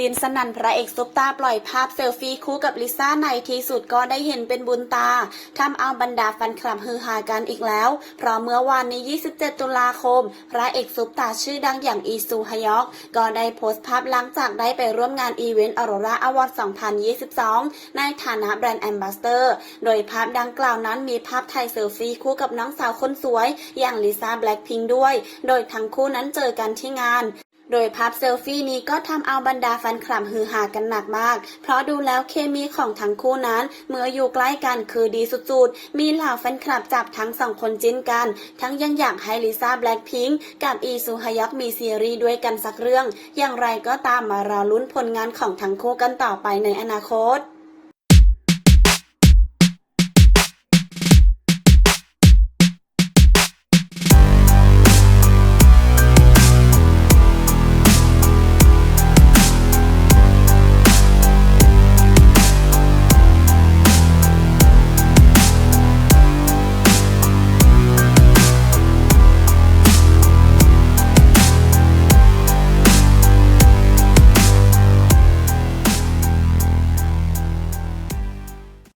จีนสนั่นพระเอกซุปตาปล่อยภาพเซลฟี่คู่กับลิซ่าในที่สุดก็ได้เห็นเป็นบุญตาทำเอาบรรดาแฟนคลับฮือฮากันอีกแล้ว เพราะเมื่อวานนี้ 27 ตุลาคม พระเอกซุปตาชื่อดังอย่างอีซูฮยอก ก็ได้โพสต์ภาพหลังจากได้ไปร่วมงานอีเวนต์ออโรราอวอร์ด 2022 ในฐานะแบรนด์แอมบาสเตอร์ โดยภาพดังกล่าวนั้นมีภาพถ่ายเซลฟี่คู่กับน้องสาวคนสวย อย่างลิซ่าแบล็คพิงด้วย โดยทั้งคู่นั้นเจอกันที่งานโดยภาพเซลฟี่นี้ก็ทำเอาบรรดาแฟฟนคลับฮือฮากันหนักมาก เพราะดูแล้วเคมีของทั้งคู่นั้น เมื่ออยู่ใกล้กันคือดีสุดๆ มีเหล่าแฟนคลับจับทั้งสองคนจิ้นกัน ทั้งยังอยากให้ลิซ่าแบล็คพิงค์กับอีซูฮยักมีซีรีส์ด้วยกันสักเรื่อง อย่างไรก็ตามมารอลุ้นผลงานของทั้งคู่กันต่อไปในอนาคต